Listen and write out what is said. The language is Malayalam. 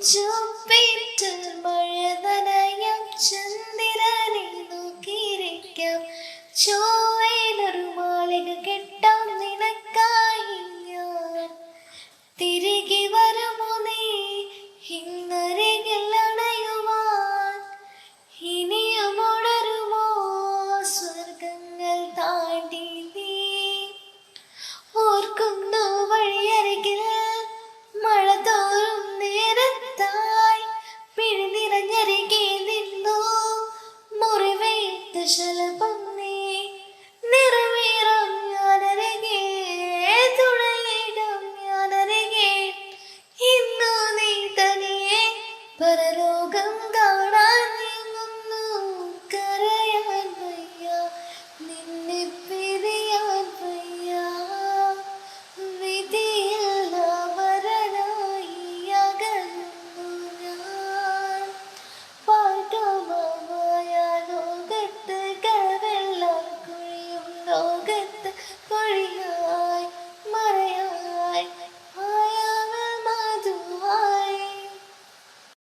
ജൂപ്പിറ്റർ മഴതനയം ചന്ദ്രനെ നോക്കിയിരിക്കാം. ചോയിലൊരു മാളിക കെട്ടാം നിനക്കായി തിരികെ മുറിവേറ്റ ശലഭം നീ ഞാനരകേ ഞാനരകേ ഞാനരികെ ഇന്നു നീ തനിയെ പരലോകം